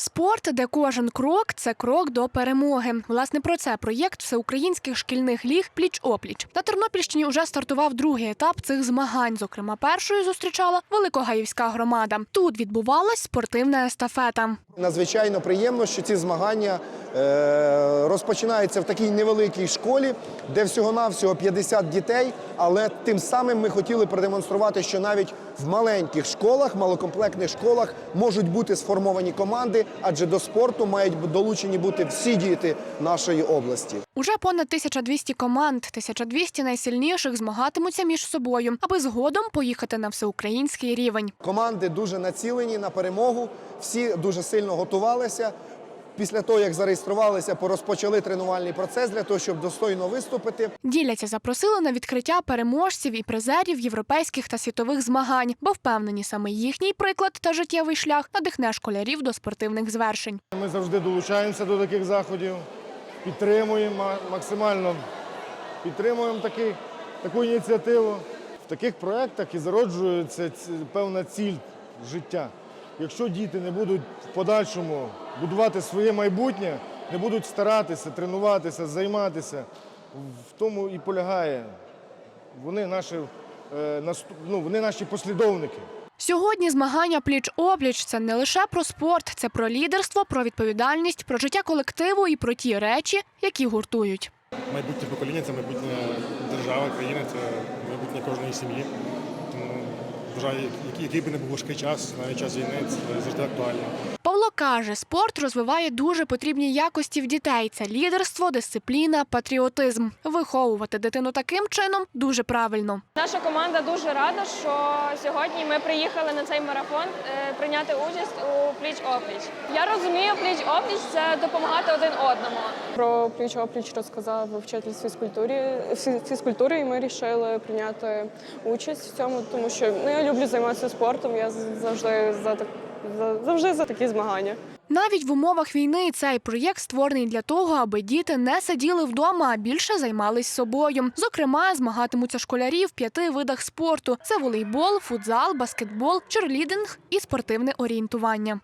Спорт, де кожен крок це крок до перемоги. Власне про це проєкт всеукраїнських шкільних ліг пліч опліч. На Тернопільщині вже стартував другий етап цих змагань. Зокрема, першою зустрічала Великогаївська громада. Тут відбувалась спортивна естафета. Надзвичайно приємно, що ці змагання е, розпочинаються в такій невеликій школі, де всього-навсього 50 дітей. Але тим самим ми хотіли продемонструвати, що навіть в маленьких школах, малокомплектних школах можуть бути сформовані команди, адже до спорту мають долучені бути всі діти нашої області. Уже понад 1200 команд, 1200 найсильніших змагатимуться між собою, аби згодом поїхати на всеукраїнський рівень. Команди дуже націлені на перемогу. Всі дуже сильно готувалися. Після того, як зареєструвалися, порозпочали тренувальний процес для того, щоб достойно виступити. Діляться запросили на відкриття переможців і призерів європейських та світових змагань, бо впевнені саме їхній приклад та життєвий шлях надихне школярів до спортивних звершень. Ми завжди долучаємося до таких заходів, підтримуємо максимально підтримуємо такий, таку ініціативу. В таких проєктах і зароджується певна ціль життя. Якщо діти не будуть в подальшому будувати своє майбутнє, не будуть старатися, тренуватися, займатися, в тому і полягає. Вони наші, е, ну, вони наші послідовники. Сьогодні змагання пліч-опліч це не лише про спорт, це про лідерство, про відповідальність, про життя колективу і про ті речі, які гуртують. майбутнє покоління це майбутнє держава, країни, це майбутнє кожної сім'ї. Який, який би не був важкий час, навіть час війни, це завжди актуально. Каже, спорт розвиває дуже потрібні якості в дітей: це лідерство, дисципліна, патріотизм. Виховувати дитину таким чином дуже правильно. Наша команда дуже рада, що сьогодні ми приїхали на цей марафон е, прийняти участь у пліч опліч. Я розумію, пліч опліч це допомагати один одному. Про пліч опліч розказав вчитель з фізкультури, фізкультури, і ми вирішили прийняти участь в цьому, тому що ну, я люблю займатися спортом. Я завжди за так завжди за такі змагання. Навіть в умовах війни цей проєкт створений для того, аби діти не сиділи вдома, а більше займались собою. Зокрема, змагатимуться школярі в п'яти видах спорту: це волейбол, футзал, баскетбол, черлідинг і спортивне орієнтування.